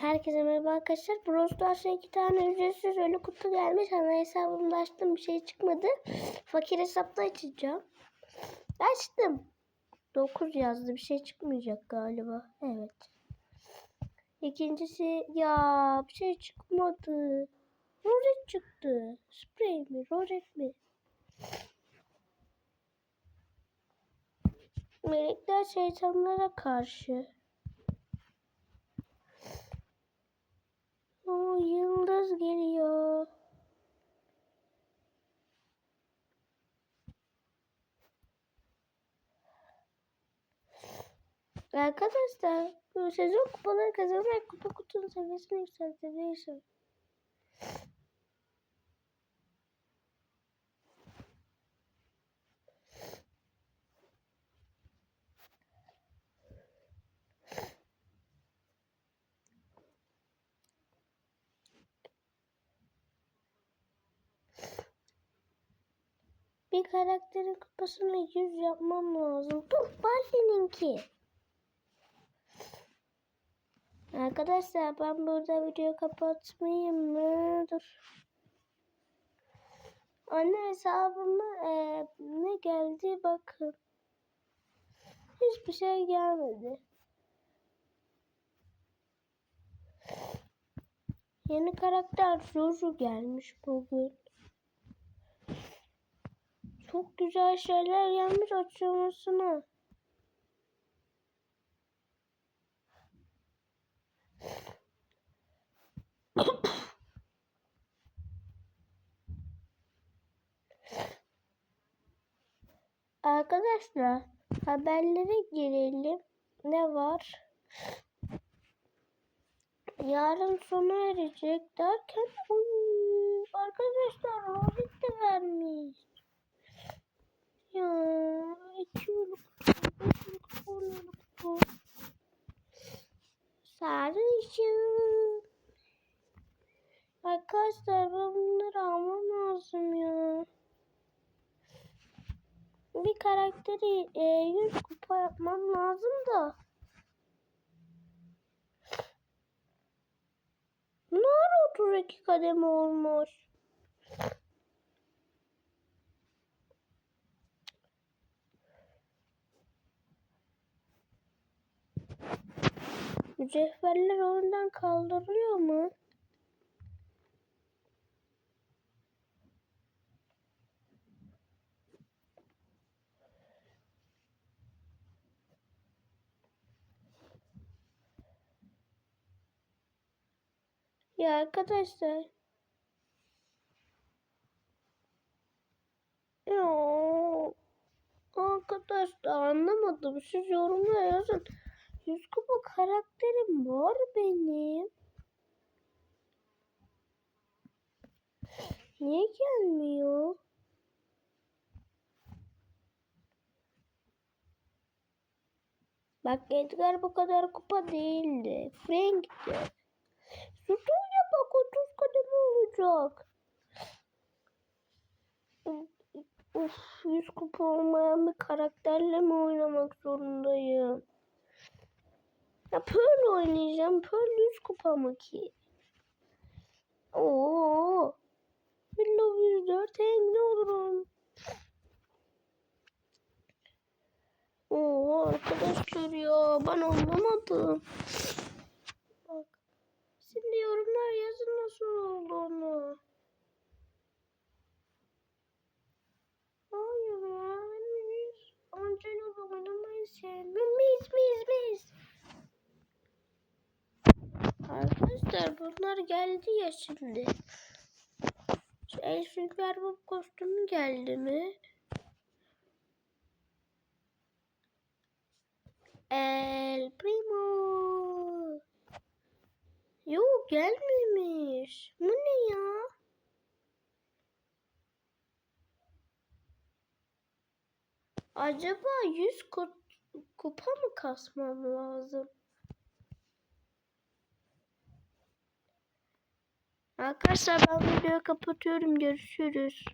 Herkese merhaba arkadaşlar. Brawl iki tane ücretsiz ölü kutu gelmiş. Ana hesabımda açtım bir şey çıkmadı. Fakir hesapta açacağım. Açtım. 9 yazdı bir şey çıkmayacak galiba. Evet. İkincisi ya bir şey çıkmadı. Roret çıktı. Sprey mi? Roret mi? Melekler şeytanlara karşı. Yıldız geliyor. Arkadaşlar bu sezon kupaları kazanarak kupa kutunun seviyesini yükseltebilirsiniz. Bir karakterin kupasını 100 yapmam lazım. Dur Barley'ninki. Arkadaşlar ben burada video kapatmayayım mı? Dur. Anne hesabıma e, ne geldi bakın. Hiçbir şey gelmedi. Yeni karakter Jojo gelmiş bugün. Çok güzel şeyler gelmiş açılmasına. Arkadaşlar haberlere girelim. Ne var? Yarın sona erecek derken uy, arkadaşlar Rohit de vermiş. Ya iki yıllık beş yıllık on yıllık bu. Sarışın. Arkadaşlar ben bunları almam lazım ya. Bir karakteri e, 100 kupa yapmam lazım da. 32 kademe olmuş. Mücevherler oradan kaldırılıyor mu? Ya arkadaşlar. Ya arkadaşlar anlamadım. Siz yorumlara yazın. Yüz kupa karakterim var benim. Niye gelmiyor? Bak Edgar bu kadar kupa değildi. Frank'ti. Sütüyle bak 30 kademe olacak. Uf, 100 kupa olmayan bir karakterle mi oynamak zorundayım? Ya Pearl oynayacağım. Pearl 100 kupa mı ki? Oo. Willow 104 hem ne olurum? Oo arkadaşlar ya ben anlamadım. Bak. Şimdi yorumlar yazın nasıl olduğunu. Hayır ya benim yüz Angela oynamayı sevmiyorum. Mis mis mis. Arkadaşlar bunlar geldi ya şimdi. Şu Elfin Verbal kostümü geldi mi? El Primo. Yok gelmemiş. Bu ne ya? Acaba 100 kupa mı kasmam lazım? Arkadaşlar ben videoyu kapatıyorum. Görüşürüz.